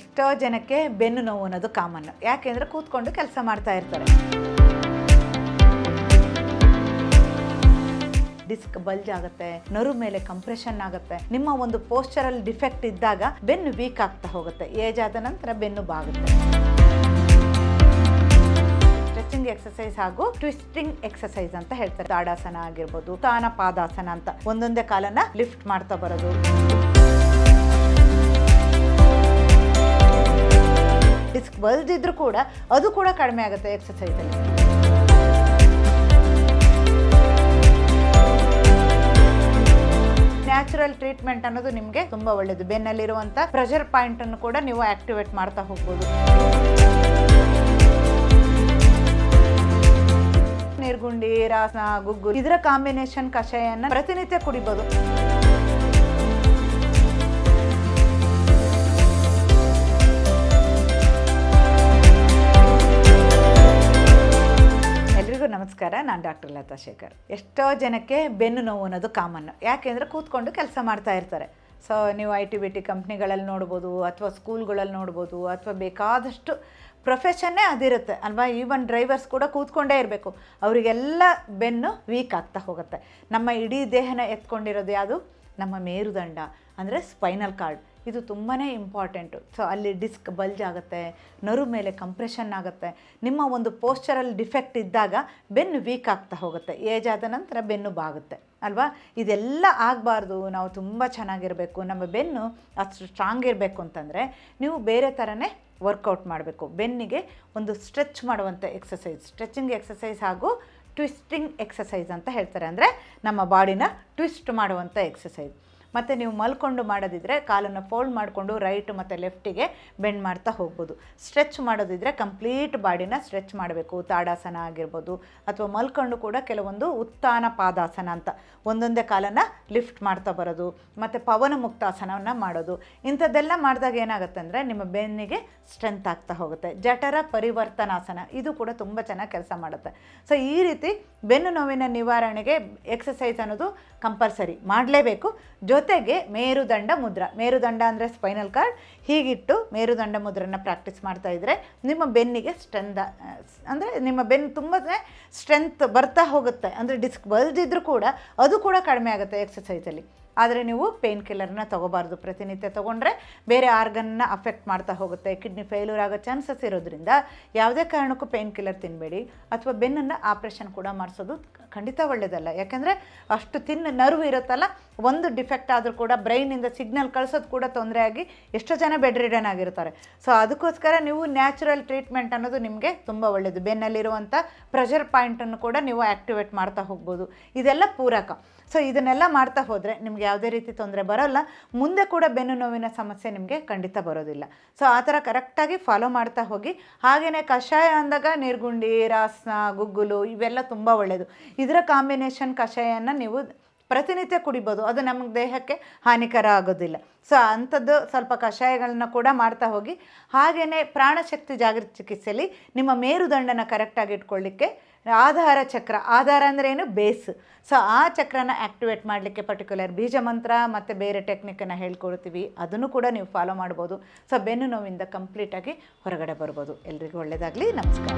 ಎಷ್ಟೋ ಜನಕ್ಕೆ ಬೆನ್ನು ನೋವು ಅನ್ನೋದು ಕಾಮನ್ ಯಾಕೆಂದ್ರೆ ಕೂತ್ಕೊಂಡು ಕೆಲಸ ಮಾಡ್ತಾ ಇರ್ತಾರೆ. ಡಿಸ್ಕ್ ಬಲ್ಜ್ ಆಗುತ್ತೆ, ನರು ಮೇಲೆ ಕಂಪ್ರೆಷನ್ ಆಗುತ್ತೆ. ನಿಮ್ಮ ಒಂದು ಪೋಸ್ಚರಲ್ ಡಿಫೆಕ್ಟ್ ಇದ್ದಾಗ ಬೆನ್ನು ವೀಕ್ ಆಗ್ತಾ ಹೋಗುತ್ತೆ. ಏಜ್ ಆದ ನಂತರ ಬೆನ್ನು ಬಾಗುತ್ತೆ. ಸ್ಟ್ರೆಚಿಂಗ್ ಎಕ್ಸಸೈಸ್ ಹಾಗೂ ಟ್ವಿಸ್ಟಿಂಗ್ ಎಕ್ಸಸೈಸ್ ಅಂತ ಹೇಳ್ತಾರೆ. ತಾಡಾಸನ ಆಗಿರ್ಬೋದು ತಾನ ಪಾದಾಸನ ಅಂತ ಒಂದೊಂದೇ ಕಾಲನ್ನ ಲಿಫ್ಟ್ ಮಾಡ್ತಾ ಬರೋದು. ಡಿಸ್ಕ್ ಬಲ್ದಿದ್ರು ಕೂಡ ಅದು ಕೂಡ ಕಡಿಮೆ ಆಗುತ್ತೆ ಎಕ್ಸಸೈಸಲ್ಲಿ ನ್ಯಾಚುರಲ್ ಟ್ರೀಟ್ಮೆಂಟ್ ಅನ್ನೋದು ನಿಮಗೆ ತುಂಬಾ ಒಳ್ಳೇದು. ಬೆನ್ನಲ್ಲಿರುವಂಥ ಪ್ರೆಷರ್ ಪಾಯಿಂಟ್ ಅನ್ನು ಕೂಡ ನೀವು ಆಕ್ಟಿವೇಟ್ ಮಾಡ್ತಾ ಹೋಗ್ಬೋದು. ನಿರ್ಗುಂಡಿ, ರಾಸನ, ಗುಗ್ಗು, ಇದರ ಕಾಂಬಿನೇಷನ್ ಕಷಾಯನ ಪ್ರತಿನಿತ್ಯ ಕುಡಿಬೋದು. ನಮಸ್ಕಾರ, ನಾನು ಡಾಕ್ಟರ್ ಲತಾ ಶೇಖರ್. ಎಷ್ಟೋ ಜನಕ್ಕೆ ಬೆನ್ನು ನೋವು ಅನ್ನೋದು ಕಾಮನ್ ಯಾಕೆಂದರೆ ಕೂತ್ಕೊಂಡು ಕೆಲಸ ಮಾಡ್ತಾ ಇರ್ತಾರೆ. ಸೊ ನೀವು ಐ ಟಿ ಬಿ ಟಿ ಕಂಪ್ನಿಗಳಲ್ಲಿ ನೋಡ್ಬೋದು, ಅಥವಾ ಸ್ಕೂಲ್ಗಳಲ್ಲಿ ನೋಡ್ಬೋದು, ಅಥವಾ ಬೇಕಾದಷ್ಟು ಪ್ರೊಫೆಷನ್ನೇ ಅದಿರುತ್ತೆ. ಅಲ್ವಾ? ಈವನ್ ಡ್ರೈವರ್ಸ್ ಕೂಡ ಕೂತ್ಕೊಂಡೇ ಇರಬೇಕು. ಅವರಿಗೆಲ್ಲ ಬೆನ್ನು ವೀಕ್ ಆಗ್ತಾ ಹೋಗುತ್ತೆ. ನಮ್ಮ ಇಡೀ ದೇಹನ ಎತ್ಕೊಂಡಿರೋದು ಯಾವುದು? ನಮ್ಮ ಮೇರುದಂಡ, ಅಂದರೆ ಸ್ಪೈನಲ್ ಕಾರ್ಡ್ ಇದು ತುಂಬಾ ಇಂಪಾರ್ಟೆಂಟು ಸೊ ಅಲ್ಲಿ ಡಿಸ್ಕ್ ಬಲ್ಜ್ ಆಗುತ್ತೆ, ನರು ಮೇಲೆ ಕಂಪ್ರೆಷನ್ ಆಗುತ್ತೆ. ನಿಮ್ಮ ಒಂದು ಪೋಸ್ಚರಲ್ ಡಿಫೆಕ್ಟ್ ಇದ್ದಾಗ ಬೆನ್ನು ವೀಕ್ ಆಗ್ತಾ ಹೋಗುತ್ತೆ. ಏಜ್ ಆದ ನಂತರ ಬೆನ್ನು ಬಾಗುತ್ತೆ, ಅಲ್ವಾ? ಇದೆಲ್ಲ ಆಗಬಾರ್ದು. ನಾವು ತುಂಬ ಚೆನ್ನಾಗಿರಬೇಕು. ನಮ್ಮ ಬೆನ್ನು ಅಷ್ಟು ಸ್ಟ್ರಾಂಗ್ ಇರಬೇಕು ಅಂತಂದರೆ ನೀವು ಬೇರೆ ಥರನೇ ವರ್ಕೌಟ್ ಮಾಡಬೇಕು. ಬೆನ್ನಿಗೆ ಒಂದು ಸ್ಟ್ರೆಚ್ ಮಾಡುವಂಥ ಎಕ್ಸಸೈಸ್ ಸ್ಟ್ರೆಚಿಂಗ್ ಎಕ್ಸಸೈಸ್ ಹಾಗೂ ಟ್ವಿಸ್ಟಿಂಗ್ ಎಕ್ಸಸೈಸ್ ಅಂತ ಹೇಳ್ತಾರೆ. ಅಂದರೆ ನಮ್ಮ ಬಾಡಿನ ಟ್ವಿಸ್ಟ್ ಮಾಡುವಂಥ ಎಕ್ಸಸೈಸ್ ಮತ್ತು ನೀವು ಮಲ್ಕೊಂಡು ಮಾಡೋದಿದ್ರೆ ಕಾಲನ್ನು ಫೋಲ್ಡ್ ಮಾಡಿಕೊಂಡು ರೈಟ್ ಮತ್ತು ಲೆಫ್ಟಿಗೆ ಬೆಂಡ್ ಮಾಡ್ತಾ ಹೋಗ್ಬೋದು. ಸ್ಟ್ರೆಚ್ ಮಾಡೋದಿದ್ರೆ ಕಂಪ್ಲೀಟ್ ಬಾಡಿನ ಸ್ಟ್ರೆಚ್ ಮಾಡಬೇಕು. ತಾಡಾಸನ ಆಗಿರ್ಬೋದು ಅಥವಾ ಮಲ್ಕೊಂಡು ಕೂಡ ಕೆಲವೊಂದು ಉತ್ಥಾನ ಪಾದಾಸನ ಅಂತ ಒಂದೊಂದೇ ಕಾಲನ್ನು ಲಿಫ್ಟ್ ಮಾಡ್ತಾ ಬರೋದು, ಮತ್ತು ಪವನ ಮುಕ್ತಾಸನವನ್ನು ಮಾಡೋದು. ಇಂಥದ್ದೆಲ್ಲ ಮಾಡಿದಾಗ ಏನಾಗುತ್ತೆ ಅಂದರೆ ನಿಮ್ಮ ಬೆನ್ನಿಗೆ ಸ್ಟ್ರೆಂತ್ ಆಗ್ತಾ ಹೋಗುತ್ತೆ. ಜಠರ ಪರಿವರ್ತನಾಸನ, ಇದು ಕೂಡ ತುಂಬ ಚೆನ್ನಾಗಿ ಕೆಲಸ ಮಾಡುತ್ತೆ. ಸೊ ಈ ರೀತಿ ಬೆನ್ನು ನೋವಿನ ನಿವಾರಣೆಗೆ ಎಕ್ಸಸೈಸ್ ಅನ್ನೋದು ಕಂಪಲ್ಸರಿ ಮಾಡಲೇಬೇಕು. ಜೊತೆಗೆ ಮೇರುದಂಡ ಮುದ್ರ. ಮೇರುದಂಡ ಅಂದರೆ ಸ್ಪೈನಲ್ ಕಾರ್ಡ್ ಹೀಗಿಟ್ಟು ಮೇರುದಂಡ ಮುದ್ರನ ಪ್ರಾಕ್ಟೀಸ್ ಮಾಡ್ತಾ ಇದ್ದರೆ ನಿಮ್ಮ ಬೆನ್ನಿಗೆ ಸ್ಟ್ರೆಂತ್ ಅಂದರೆ ನಿಮ್ಮ ಬೆನ್ನು ತುಂಬ ಸ್ಟ್ರೆಂತ್ ಬರ್ತಾ ಹೋಗುತ್ತೆ. ಅಂದರೆ ಡಿಸ್ಕ್ ಬಲ್ದಿದ್ರೂ ಕೂಡ ಅದು ಕೂಡ ಕಡಿಮೆ ಆಗುತ್ತೆ ಎಕ್ಸಸೈಸಲ್ಲಿ ಆದರೆ ನೀವು ಪೇನ್ ಕಿಲ್ಲರ್ನ ತೊಗೋಬಾರ್ದು. ಪ್ರತಿನಿತ್ಯ ತೊಗೊಂಡ್ರೆ ಬೇರೆ ಆರ್ಗನ್ನ ಅಫೆಕ್ಟ್ ಮಾಡ್ತಾ ಹೋಗುತ್ತೆ. ಕಿಡ್ನಿ ಫೇಲ್ಯೂರ್ ಆಗೋ ಚಾನ್ಸಸ್ ಇರೋದ್ರಿಂದ ಯಾವುದೇ ಕಾರಣಕ್ಕೂ ಪೇನ್ ಕಿಲ್ಲರ್ ತಿನ್ನಬೇಡಿ ಅಥವಾ ಬೆನ್ನನ್ನು ಆಪ್ರೇಷನ್ ಕೂಡ ಮಾಡಿಸೋದು ಖಂಡಿತ ಒಳ್ಳೆಯದಲ್ಲ ಯಾಕೆಂದರೆ ಅಷ್ಟು ತಿನ್ನ ನರ್ವ್ ಇರುತ್ತಲ್ಲ, ಒಂದು ಡಿಫೆಕ್ಟ್ ಆದರೂ ಕೂಡ ಬ್ರೈನಿಂದ ಸಿಗ್ನಲ್ ಕಳಿಸೋದು ಕೂಡ ತೊಂದರೆ ಆಗಿ ಎಷ್ಟೋ ಜನ ಬೆಡ್ ರಿಡನ್ ಆಗಿರ್ತಾರೆ. ಸೊ ಅದಕ್ಕೋಸ್ಕರ ನೀವು ನ್ಯಾಚುರಲ್ ಟ್ರೀಟ್ಮೆಂಟ್ ಅನ್ನೋದು ನಿಮಗೆ ತುಂಬ ಒಳ್ಳೆಯದು ಬೆನ್ನಲ್ಲಿರುವಂಥ ಪ್ರೆಷರ್ ಪಾಯಿಂಟನ್ನು ಕೂಡ ನೀವು ಆ್ಯಕ್ಟಿವೇಟ್ ಮಾಡ್ತಾ ಹೋಗ್ಬೋದು. ಇದೆಲ್ಲ ಪೂರಕ. ಸೊ ಇದನ್ನೆಲ್ಲ ಮಾಡ್ತಾ ಹೋದರೆ ನಿಮ್ಗೆ ಯಾವುದೇ ರೀತಿ ತೊಂದರೆ ಬರೋಲ್ಲ. ಮುಂದೆ ಕೂಡ ಬೆನ್ನು ನೋವಿನ ಸಮಸ್ಯೆ ನಿಮಗೆ ಖಂಡಿತ ಬರೋದಿಲ್ಲ. ಸೊ ಆ ಥರ ಕರೆಕ್ಟಾಗಿ ಫಾಲೋ ಮಾಡ್ತಾ ಹೋಗಿ. ಹಾಗೆಯೇ ಕಷಾಯ ಅಂದಾಗ ನೀರ್ಗುಂಡಿ, ರಾಸ್ನ, ಗುಗ್ಗುಲು ಇವೆಲ್ಲ ತುಂಬ ಒಳ್ಳೆಯದು ಇದರ ಕಾಂಬಿನೇಷನ್ ಕಷಾಯನ ನೀವು ಪ್ರತಿನಿತ್ಯ ಕುಡಿಬೋದು. ಅದು ನಮ್ಮ ದೇಹಕ್ಕೆ ಹಾನಿಕರ ಆಗೋದಿಲ್ಲ. ಸೊ ಅಂಥದ್ದು ಸ್ವಲ್ಪ ಕಷಾಯಗಳನ್ನ ಕೂಡ ಮಾಡ್ತಾ ಹೋಗಿ. ಹಾಗೆಯೇ ಪ್ರಾಣಶಕ್ತಿ ಜಾಗೃತಿ ಚಿಕಿತ್ಸೆಯಲ್ಲಿ ನಿಮ್ಮ ಮೇರುದಂಡನ ಕರೆಕ್ಟಾಗಿ ಇಟ್ಕೊಳ್ಳಿಕ್ಕೆ ಆಧಾರ ಚಕ್ರ. ಆಧಾರ ಅಂದರೆ ಏನು? ಬೇಸ್. ಸೊ ಆ ಚಕ್ರನ ಆ್ಯಕ್ಟಿವೇಟ್ ಮಾಡಲಿಕ್ಕೆ ಪರ್ಟಿಕ್ಯುಲರ್ ಬೀಜ ಮಂತ್ರ ಮತ್ತು ಬೇರೆ ಟೆಕ್ನಿಕನ್ನು ಹೇಳ್ಕೊಡ್ತೀವಿ. ಅದನ್ನು ಕೂಡ ನೀವು ಫಾಲೋ ಮಾಡ್ಬೋದು. ಸೊ ಬೆನ್ನು ನೋವಿಂದ ಕಂಪ್ಲೀಟಾಗಿ ಹೊರಗಡೆ ಬರ್ಬೋದು. ಎಲ್ರಿಗೂ ಒಳ್ಳೆಯದಾಗಲಿ ನಮಸ್ಕಾರ.